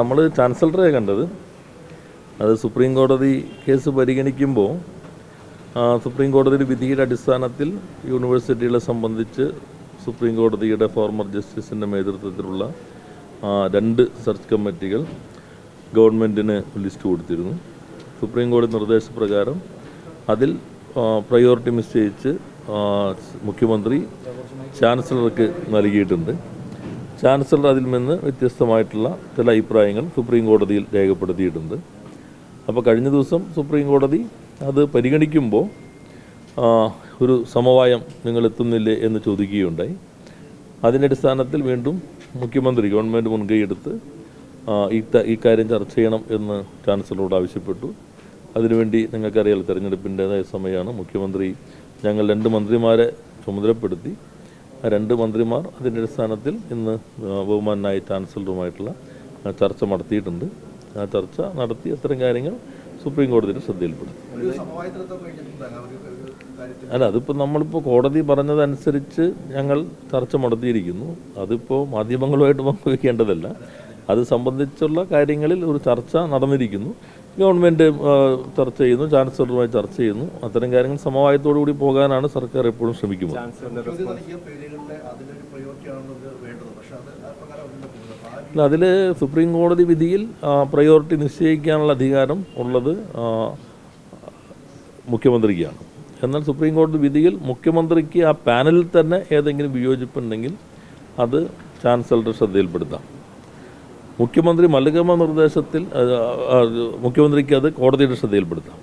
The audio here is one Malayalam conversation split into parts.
നമ്മൾ ചാൻസലറെ കണ്ടത്. അത് സുപ്രീം കോടതി കേസ് പരിഗണിക്കുമ്പോൾ സുപ്രീം കോടതിയുടെ വിധിയുടെ അടിസ്ഥാനത്തിൽ യൂണിവേഴ്സിറ്റികളെ സംബന്ധിച്ച് സുപ്രീം കോടതിയുടെ ഫോർമർ ജസ്റ്റിസിന്റെ നേതൃത്വത്തിലുള്ള രണ്ട് സെർച്ച് കമ്മിറ്റികൾ ഗവൺമെന്റിന് ലിസ്റ്റ് കൊടുത്തിരുന്നു. സുപ്രീം കോടതി നിർദ്ദേശപ്രകാരം അതിൽ പ്രയോറിറ്റി നിശ്ചയിച്ച് മുഖ്യമന്ത്രി ചാൻസലർക്ക് നൽകിയിട്ടുണ്ട്. ചാൻസലർ അതിൽ നിന്ന് വ്യത്യസ്തമായിട്ടുള്ള ചില അഭിപ്രായങ്ങൾ സുപ്രീം കോടതിയിൽ രേഖപ്പെടുത്തിയിട്ടുണ്ട്. അപ്പോൾ കഴിഞ്ഞ ദിവസം സുപ്രീം കോടതി അത് പരിഗണിക്കുമ്പോൾ ഒരു സമവായം നിങ്ങൾ എത്തുന്നില്ലേ എന്ന് ചോദിക്കുകയുണ്ടായി. അതിന്റെ അടിസ്ഥാനത്തിൽ വീണ്ടും മുഖ്യമന്ത്രി ഗവൺമെന്റ് മുൻകൈയെടുത്ത് ഈ ഇക്കാര്യം ചർച്ച ചെയ്യണം എന്ന് ചാൻസലറോട് ആവശ്യപ്പെട്ടു. അതിനുവേണ്ടി നിങ്ങൾക്കറിയാലോ തെരഞ്ഞെടുപ്പിന്റേതായ സമയമാണ്. മുഖ്യമന്ത്രി ഞങ്ങൾ രണ്ട് മന്ത്രിമാരെ ചുമതലപ്പെടുത്തി. രണ്ട് മന്ത്രിമാർ അതിന്റെ അടിസ്ഥാനത്തിൽ ഇന്ന് ബഹുമാനായി ചാൻസലറുമായിട്ടുള്ള ചർച്ച നടത്തിയിട്ടുണ്ട്. ആ ചർച്ച നടത്തി അത്തരം കാര്യങ്ങൾ സുപ്രീം കോടതിയുടെ ശ്രദ്ധയിൽപ്പെടും അല്ല അതിപ്പോൾ നമ്മളിപ്പോൾ കോടതി പറഞ്ഞതനുസരിച്ച് ഞങ്ങൾ ചർച്ച നടത്തിയിരിക്കുന്നു. അതിപ്പോൾ മാധ്യമങ്ങളുമായിട്ട് പങ്കുവയ്ക്കേണ്ടതല്ല അത് സംബന്ധിച്ചുള്ള കാര്യങ്ങളിൽ ഒരു ചർച്ച നടന്നിരിക്കുന്നു. ഗവൺമെന്റ് ചർച്ച ചെയ്യുന്നു ചാൻസലറുമായി ചർച്ച ചെയ്യുന്നു. അത്തരം കാര്യങ്ങൾ സമവായത്തോടു കൂടി പോകാനാണ് സർക്കാർ എപ്പോഴും ശ്രമിക്കുന്നത്. അല്ല അതിൽ സുപ്രീം കോടതി വിധിയിൽ പ്രയോറിറ്റി നിശ്ചയിക്കാനുള്ള അധികാരം ഉള്ളത് മുഖ്യമന്ത്രിക്കാണ്. എന്നാൽ സുപ്രീം കോടതി വിധിയിൽ മുഖ്യമന്ത്രിക്ക് ആ പാനലിൽ തന്നെ ഏതെങ്കിലും വിയോജിപ്പുണ്ടെങ്കിൽ അത് ചാൻസലറുടെ ശ്രദ്ധയിൽപ്പെടുത്താം. മുഖ്യമന്ത്രി മല്ലികമ്മ നിർദ്ദേശത്തിൽ മുഖ്യമന്ത്രിക്ക് അത് കോടതിയുടെ ശ്രദ്ധയിൽപ്പെടുത്താം.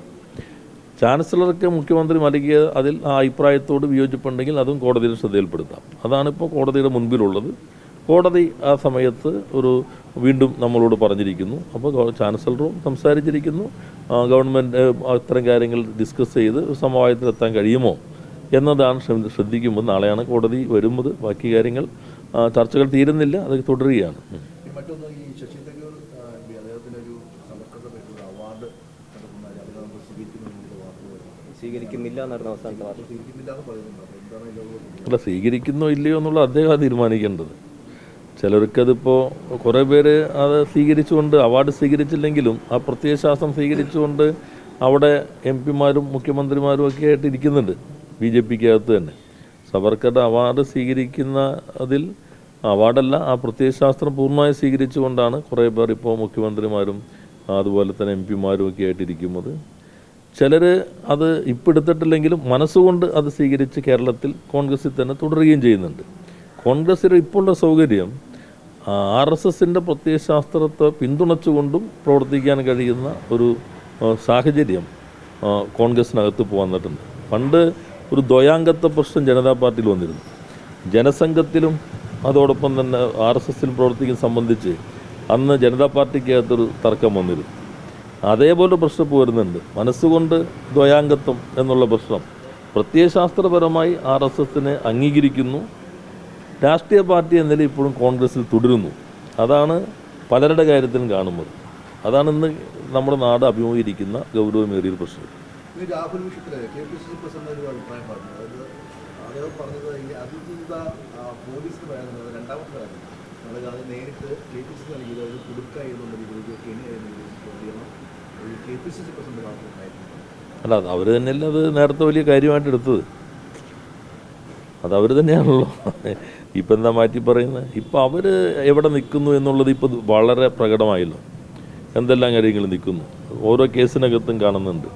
ചാൻസലർക്ക് മുഖ്യമന്ത്രി നൽകിയ അതിൽ ആ അഭിപ്രായത്തോട് വിയോജിപ്പുണ്ടെങ്കിൽ അതും കോടതിയുടെ ശ്രദ്ധയിൽപ്പെടുത്താം. അതാണിപ്പോൾ കോടതിയുടെ മുൻപിലുള്ളത്. കോടതി ആ സമയത്ത് ഒരു വീണ്ടും നമ്മളോട് പറഞ്ഞിരിക്കുന്നു. അപ്പോൾ ചാൻസലറും സംസാരിച്ചിരിക്കുന്നു. ഗവൺമെന്റ് അത്തരം കാര്യങ്ങൾ ഡിസ്കസ് ചെയ്ത് സമവായത്തിലെത്താൻ കഴിയുമോ എന്നതാണ് ശ്രദ്ധിക്കുമ്പോൾ നാളെയാണ് കോടതി വരുന്നത്. ബാക്കി കാര്യങ്ങൾ ചർച്ചകൾ തീരുന്നില്ല. അത് തുടരുകയാണ്. മറ്റൊന്ന് ഈ ശശി തരൂർ അദ്ദേഹത്തിനൊരു അദ്ദേഹത്തിന് ഒരു അവാർഡ് നടക്കുന്ന സ്വീകരിക്കുന്നില്ല എന്നായിരുന്നു അവസാനത്തെ വാർത്ത. സ്വീകരിക്കുന്നില്ല എന്ന് പറയുന്നുണ്ട് എന്താണ് അല്ല സ്വീകരിക്കുന്നോ ഇല്ലയോ എന്നുള്ള അദ്ദേഹം തീരുമാനിക്കേണ്ടത്. ചിലർക്കതിപ്പോൾ കുറേ പേര് അത് സ്വീകരിച്ചുകൊണ്ട് അവാർഡ് സ്വീകരിച്ചില്ലെങ്കിലും ആ പ്രത്യയശാസ്ത്രം സ്വീകരിച്ചുകൊണ്ട് അവിടെ എം പിമാരും മുഖ്യമന്ത്രിമാരും ഒക്കെ ആയിട്ട് ഇരിക്കുന്നുണ്ട്. ബി ജെ പിക്കകത്ത് തന്നെ. സവർക്കറുടെ അവാർഡ് സ്വീകരിക്കുന്ന അതിൽ അവാർഡല്ല ആ പ്രത്യയശാസ്ത്രം പൂർണമായി സ്വീകരിച്ചുകൊണ്ടാണ് കുറേ പേർ ഇപ്പോൾ മുഖ്യമന്ത്രിമാരും അതുപോലെ തന്നെ എം പിമാരും ഒക്കെ ആയിട്ടിരിക്കുന്നത്. ചിലർ അത് ഇപ്പം എടുത്തിട്ടില്ലെങ്കിലും മനസ്സുകൊണ്ട് അത് സ്വീകരിച്ച് കേരളത്തിൽ കോൺഗ്രസിൽ തന്നെ തുടരുകയും ചെയ്യുന്നുണ്ട്. കോൺഗ്രസ്സിന് ഇപ്പോഴുള്ള സൗകര്യം ആർ എസ് എസിന്റെ പ്രത്യയശാസ്ത്രത്തെ പിന്തുണച്ചുകൊണ്ടും പ്രവർത്തിക്കാൻ കഴിയുന്ന ഒരു സാഹചര്യം കോൺഗ്രസിനകത്ത് വന്നിട്ടുണ്ട്. പണ്ട് ഒരു ദ്വയാംഗത്വ പ്രശ്നം ജനതാ പാർട്ടിയിൽ വന്നിരുന്നു. ജനസംഘത്തിലും അതോടൊപ്പം തന്നെ ആർ എസ് എസിൽ പ്രവർത്തിക്കുന്ന സംബന്ധിച്ച് അന്ന് ജനതാ പാർട്ടിക്കകത്തൊരു തർക്കം വന്നിരുന്നു. അതേപോലെ പ്രശ്നം വരുന്നുണ്ട്. മനസ്സുകൊണ്ട് ദ്വയാംഗത്വം എന്നുള്ള പ്രശ്നം പ്രത്യയശാസ്ത്രപരമായി ആർ എസ് എസിനെ അംഗീകരിക്കുന്നു. രാഷ്ട്രീയ പാർട്ടി എന്ന ഇപ്പോഴും കോൺഗ്രസിൽ തുടരുന്നു. അതാണ് പലരുടെ കാര്യത്തിലും കാണുന്നത്. അതാണ് ഇന്ന് നമ്മുടെ നാട് അഭിമുഖീകരിക്കുന്ന ഗൗരവമേറിയ പ്രശ്നം. അദ്ദേഹം പറഞ്ഞത് ഈ അതിജീവിത പോലീസിന് പറയുന്നത് രണ്ടാമത്തെ കാര്യം. അതായത് അത് നേരിട്ട് കെ പി സി നൽകിയത് ഒരു കുടുക്ക എന്നുള്ള രീതിയിലേക്ക് എങ്ങനെയായിരുന്നു K P C C president അല്ല അത് അവർ തന്നെയല്ലേ അത് നേരത്തെ വലിയ കാര്യമായിട്ട് എടുത്തത്? അത് അവർ തന്നെയാണല്ലോ. ഇപ്പം എന്താ മാറ്റി പറയുന്നത് ഇപ്പം അവർ എവിടെ നിൽക്കുന്നു എന്നുള്ളത് ഇപ്പോൾ വളരെ പ്രകടമായല്ലോ. എന്തെല്ലാം കാര്യങ്ങൾ നിൽക്കുന്നു? ഓരോ കേസിനകത്തും കാണുന്നുണ്ട്.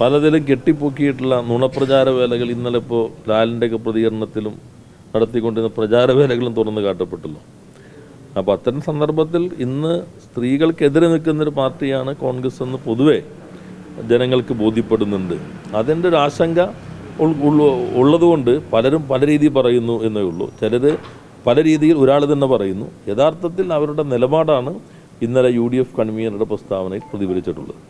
പലതിലും കെട്ടിപ്പൊക്കിയിട്ടുള്ള നുണപ്രചാര വേലകൾ ഇന്നലെ ഇപ്പോൾ ലാലിന്റെയൊക്കെ പ്രതികരണത്തിലും നടത്തിക്കൊണ്ടിരുന്ന പ്രചാര വേലകളും തുറന്നു കാട്ടപ്പെട്ടല്ലോ അപ്പോൾ അത്തരം സന്ദർഭത്തിൽ ഇന്ന് സ്ത്രീകൾക്കെതിരെ നിൽക്കുന്നൊരു പാർട്ടിയാണ് കോൺഗ്രസ് എന്ന് പൊതുവേ ജനങ്ങൾക്ക് ബോധ്യപ്പെടുന്നുണ്ട്. അതിന്റെ ഒരു ആശങ്ക ഉള്ളതുകൊണ്ട് പലരും പല രീതിയിൽ പറയുന്നു എന്നേ ഉള്ളൂ. ചിലർ പല രീതിയിൽ ഒരാൾ തന്നെ പറയുന്നു. യഥാർത്ഥത്തിൽ അവരുടെ നിലപാടാണ് ഇന്നലെ യു ഡി എഫ് കൺവീനറുടെ പ്രസ്താവനയിൽ പ്രതിഫലിച്ചിട്ടുള്ളത്.